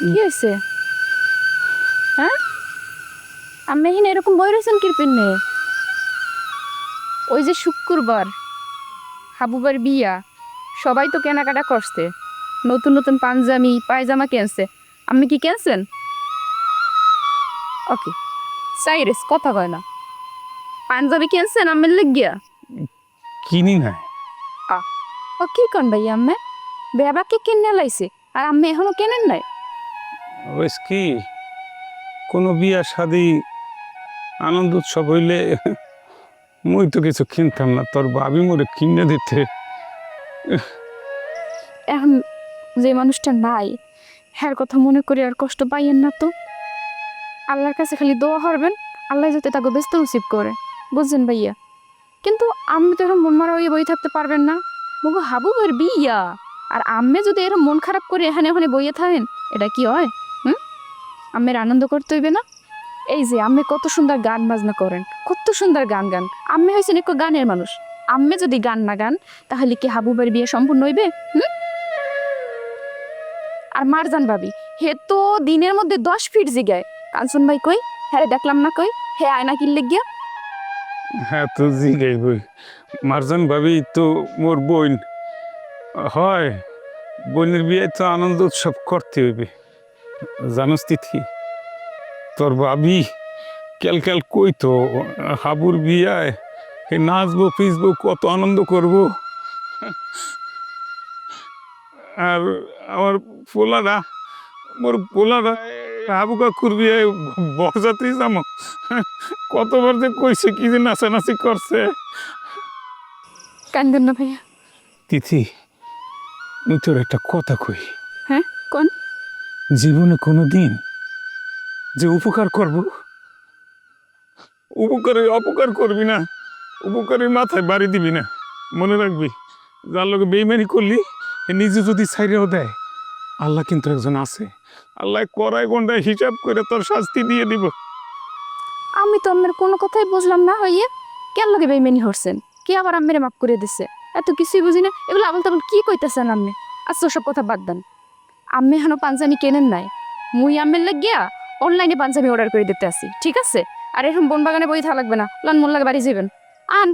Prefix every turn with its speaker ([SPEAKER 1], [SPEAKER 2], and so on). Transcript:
[SPEAKER 1] কি হয়েছে হ্যাঁ? আমি এখানে এরকম বই রয়েছেন কিরপিন নিয়ে? ওই যে শুক্রবার হাবুবার বিয়া সবাই তো কেনাকাটা করছে। নতুন নতুন পাঞ্জাবি পায়জামা কিনছে। আপনি কি কেনছেন? ওকে সাইরেস কথা কয় না। পাঞ্জাবি কিনছেন আমের লেগিয়া?
[SPEAKER 2] কিনি নাই।
[SPEAKER 1] ও কি কন ভাই আম্মে? বেবাকে কিনে লাইছে আর আম্মে এখনও কেনেন নাই?
[SPEAKER 2] কি? কোনো বিয়া শাদি, আনন্দ উৎসব হইলে মুই তো কিছু কিনতাম না, তোর বাবি মোরে কিনে দিতে।
[SPEAKER 1] এখন যে মানুষটা নাই, হ্যার কথা মনে করি আর কষ্ট পাইয়েন না তো। আল্লাহর কাছে খালি দোয়া করবেন, আল্লাহ যাতে তাকে ব্যস্ত নসিব করে, বুঝছেন ভাইয়া? কিন্তু আমি তো এরকম মন মারা হয়ে বই থাকতে পারবেন না। বগো হাবু বের বিয়া, আর আম্মে যদি এরকম মন খারাপ করে এখানে ওখানে বইয়ে থাকেন, এটা কি হয়? হুম আম্মের আনন্দ করতে হইবে না? এই যে, আম্মে কত সুন্দর গান বাজনা করেন, কত সুন্দর গান গান। আম্মে হয়েছেন একটু গানের মানুষ। আম্মে যদি গান না গান, তাহলে কি হাবুবের বিয়ে সম্পূর্ণ হইবে? হুম? আর মারজান ভাবি, হে তো দিনের মধ্যে দশ ফিট জিগায়। কাঞ্চন ভাই কই? হ্যাঁ দেখলাম না কই? হে আয়না কিনলে গিয়া
[SPEAKER 2] হ্যাঁ তো জিগাই বই মারজান ভাবি তো মোর বোন। হয়, বোনের বিয়ে তো আনন্দ উৎসব করতে হইবে। জানোস তিথি তোর ভাবি ক্যাল ক্যাল কই তো হাবুর বিয়ায় হে নাচবো পিসবো কত আনন্দ করব। আর আমার পোলারা মোর পোলারা হাবু কাকুর বিয়ায় বরযাত্রী যাব কতবার যে কইছে কি যে নাচানাচি করছে।
[SPEAKER 1] কান্দেন না ভাইয়া।
[SPEAKER 2] তিথি মুই তোর একটা কথা কই।
[SPEAKER 1] হ্যাঁ কোন?
[SPEAKER 2] জীবনে কোনো দিন যে উপকার করব, উপকারে অপকার করবি না উপকারের মাথায় বাড়ি দিবি না। মনে রাখবি যার লোকে বেইমানি করলি নিজে যদি ছাইরেও দেয়, আল্লাহ কিন্তু একজন আছে। আল্লাহ করায় গন্ডায় হিসাব করে তোর শাস্তি দিয়ে দিব।
[SPEAKER 1] আমি তো আমার কোনো কথাই বুঝলাম না, হইয়া কেন লাগে বেইমানি হরছেন কে আবার আম্মের মাফ করে দিছে? এত কিছুই বুঝি না। এগুলো আবল তাবল কি কইতেছেন আপনি আচ্ছা সব কথা বাদ দেন। আম্মে এখনও পাঞ্জাবি কেনেন নাই। মুই আম্মের লাগিয়া অনলাইনে পাঞ্জাবি অর্ডার করে দিতে আসি, ঠিক আছে? আর এরকম বনবাগানে বই থা লাগবে না। লন মন লাগে বাড়ি যাবেন আন।